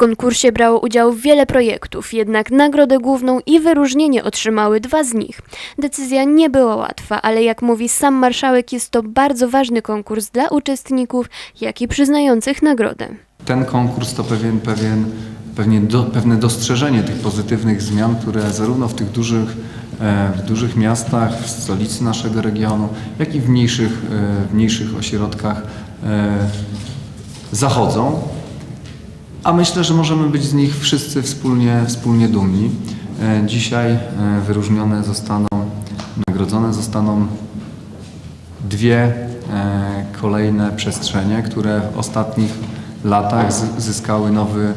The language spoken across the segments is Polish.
konkursie brało udział wiele projektów, jednak nagrodę główną i wyróżnienie otrzymały dwa z nich. Decyzja nie była łatwa, ale jak mówi sam marszałek, jest to bardzo ważny konkurs dla uczestników, jak i przyznających nagrodę. Ten konkurs to pewien, pewien, pewnie do, pewne dostrzeżenie tych pozytywnych zmian, które zarówno w tych dużych, e, w dużych miastach, w stolicy naszego regionu, jak i w mniejszych, e, w mniejszych ośrodkach e, zachodzą. A myślę, że możemy być z nich wszyscy wspólnie, wspólnie dumni. E, Dzisiaj e, wyróżnione zostaną, nagrodzone zostaną dwie e, kolejne przestrzenie, które w ostatnich latach zyskały nowy,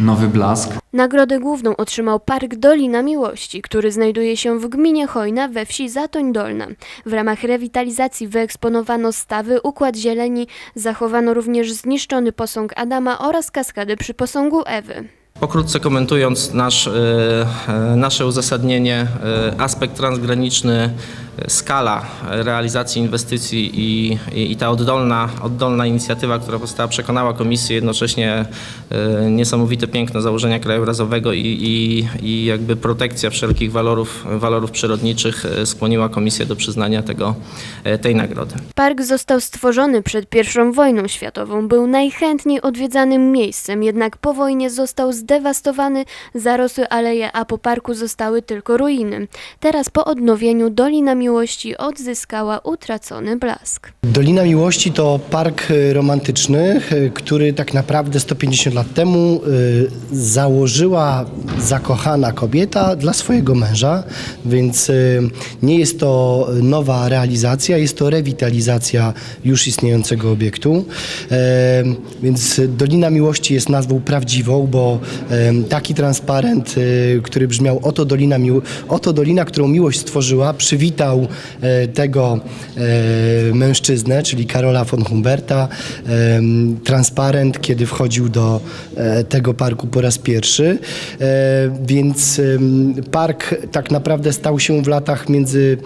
nowy blask. Nagrodę główną otrzymał Park Dolina Miłości, który znajduje się w gminie Chojna we wsi Zatoń Dolna. W ramach rewitalizacji wyeksponowano stawy, układ zieleni, zachowano również zniszczony posąg Adama oraz kaskady przy posągu Ewy. Pokrótce komentując nasz, e, e, nasze uzasadnienie, e, aspekt transgraniczny, skala realizacji inwestycji i, i, i ta oddolna, oddolna inicjatywa, która powstała, przekonała Komisję, jednocześnie niesamowite piękno założenia krajobrazowego i, i, i jakby protekcja wszelkich walorów, walorów przyrodniczych skłoniła Komisję do przyznania tego, tej nagrody. Park został stworzony przed I wojną światową, był najchętniej odwiedzanym miejscem, jednak po wojnie został zdewastowany, zarosły aleje, a po parku zostały tylko ruiny. Teraz po odnowieniu Dolina Miłości odzyskała utracony blask. Dolina Miłości to park e, romantyczny, e, który tak naprawdę 150 lat temu e, założyła zakochana kobieta dla swojego męża, więc nie jest to nowa realizacja, jest to rewitalizacja już istniejącego obiektu. E, Więc Dolina Miłości jest nazwą prawdziwą, bo taki transparent, e, który brzmiał oto Dolina, oto Dolina, którą miłość stworzyła, przywitał e, tego e, mężczyznę, czyli Karola von Humberta. Transparent, kiedy wchodził do e, tego parku po raz pierwszy. Więc park tak naprawdę stał się w latach między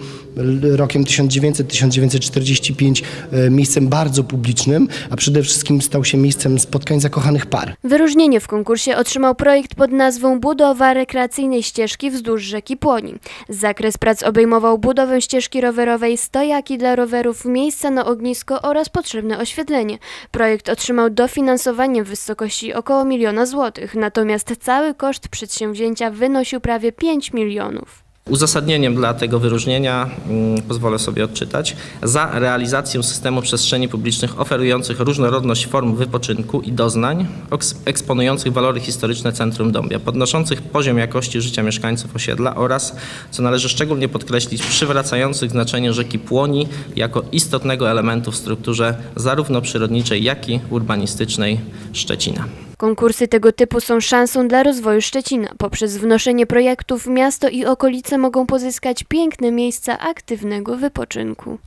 rokiem 1900-1945 e, miejscem bardzo publicznym, a przede wszystkim stał się miejscem spotkań zakochanych par. Wyróżnienie w konkursie otrzymał projekt pod nazwą Budowa rekreacyjnej ścieżki wzdłuż rzeki Płoni. Zakres prac obejmował budowę ścieżki rowerowej, stojaki dla rowerów, miejsca na ognisko oraz potrzebne oświetlenie. Projekt otrzymał dofinansowanie w wysokości około miliona złotych, natomiast cały koszt przedsięwzięcia wynosił prawie 5 milionów. Uzasadnieniem dla tego wyróżnienia mm, pozwolę sobie odczytać. Za realizację systemu przestrzeni publicznych oferujących różnorodność form wypoczynku i doznań, eks- eksponujących walory historyczne Centrum Dąbia, podnoszących poziom jakości życia mieszkańców osiedla oraz, co należy szczególnie podkreślić, przywracających znaczenie rzeki Płoni jako istotnego elementu w strukturze zarówno przyrodniczej, jak i urbanistycznej Szczecina. Konkursy tego typu są szansą dla rozwoju Szczecina. Poprzez wnoszenie projektów miasto i okolice mogą pozyskać piękne miejsca aktywnego wypoczynku.